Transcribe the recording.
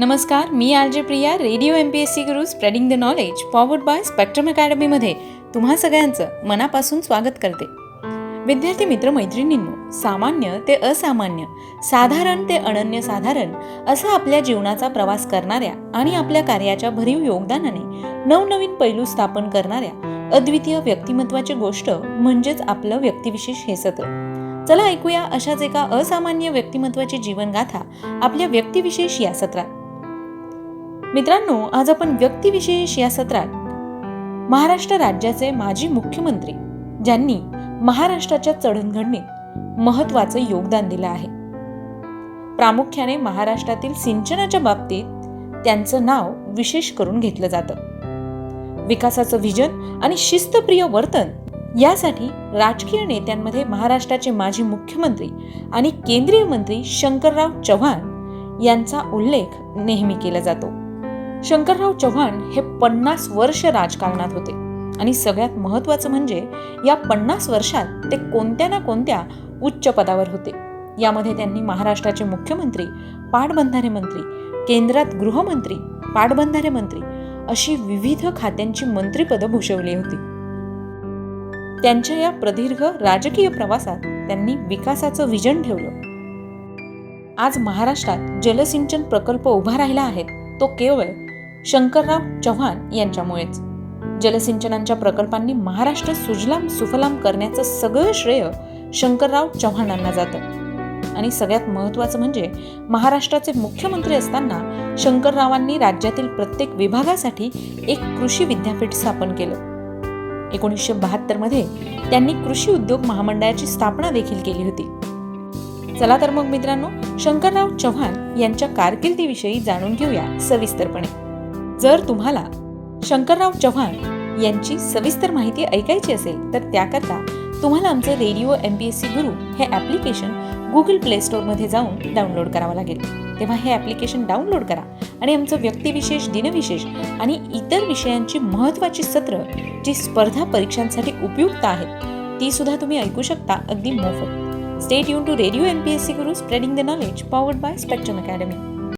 नमस्कार मी R J Priya radio M P S C Guru spreading the knowledge powered by Spectrum अकॅडमीमध्ये तुम्हा सगळ्यांचं मनापासून स्वागत करते. विद्यार्थी मित्र मैत्रिणींनो सामान्य ते असामान्य साधारण ते अनन्यसाधारण असा आपल्या जीवनाचा प्रवास करणाऱ्या आणि आपल्या कार्याच्या भरीव योगदानाने नवनवीन पैलू स्थापन करणाऱ्या अद्वितीय व्यक्तिमत्वाची गोष्ट म्हणजेच आपलं व्यक्तिविशेष हे सत्र. चला ऐकूया अशाच एका असामान्य व्यक्तिमत्वाची जीवनगाथा आपल्या व्यक्तिविशेष या सत्रात. मित्रांनो आज आपण व्यक्तिविशेष या सत्रात महाराष्ट्र राज्याचे माजी मुख्यमंत्री ज्यांनी महाराष्ट्राच्या चढणघडणीत महत्वाचं योगदान दिलं आहे. प्रामुख्याने महाराष्ट्रातील सिंचनाच्या बाबतीत त्यांचं नाव विशेष करून घेतलं जातं. विकासाचं व्हिजन आणि शिस्तप्रिय वर्तन यासाठी राजकीय नेत्यांमध्ये महाराष्ट्राचे माजी मुख्यमंत्री आणि केंद्रीय मंत्री शंकरराव चव्हाण यांचा उल्लेख नेहमी केला जातो. शंकरराव चव्हाण हे पन्नास वर्ष राजकारणात होते. आणि सगळ्यात महत्वाचं म्हणजे या पन्नास वर्षात ते कोणत्या ना कोणत्या उच्च पदावर होते. यामध्ये त्यांनी महाराष्ट्राचे मुख्यमंत्री पाटबंधारे मंत्री केंद्रात गृहमंत्री पाटबंधारे मंत्री अशी विविध खात्यांची मंत्रिपदं भूषवली होती. त्यांच्या या प्रदीर्घ राजकीय प्रवासात त्यांनी विकासाचं विजन ठेवलं. आज महाराष्ट्रात जलसिंचन प्रकल्प उभा राहिला आहे. तो केवळ शंकरराव चव्हाण यांच्यामुळेच. जलसिंचनांच्या प्रकल्पांनी महाराष्ट्र सुजलाम सुफलाम करण्याचं सगळं श्रेय शंकरराव चव्हाणांना जातं. आणि सगळ्यात महत्त्वाचं म्हणजे महाराष्ट्राचे मुख्यमंत्री असताना शंकररावांनी राज्यातील प्रत्येक विभागासाठी एक कृषी विद्यापीठ स्थापन केलं. एकोणीसशे बहात्तरमध्ये त्यांनी कृषी उद्योग महामंडळाची स्थापना देखील केली होती. चला तर मग मित्रांनो शंकरराव चव्हाण यांच्या कारकिर्दीविषयी जाणून घेऊया सविस्तरपणे. जर तुम्हाला शंकरराव चव्हाण यांची सविस्तर माहिती ऐकायची असेल तर त्याकरता तुम्हाला आमचं radio M P S C Guru हे ॲप्लिकेशन गुगल प्ले स्टोअरमध्ये जाऊन डाउनलोड करावं लागेल. तेव्हा हे ॲप्लिकेशन डाउनलोड करा आणि आमचं व्यक्तिविशेष दिनविशेष आणि इतर विषयांची महत्त्वाची सत्र जी स्पर्धा परीक्षांसाठी उपयुक्त आहेत ती सुद्धा तुम्ही ऐकू शकता अगदी मोफत. State युन to radio M P S C Guru spreading the knowledge powered by Spectrum academy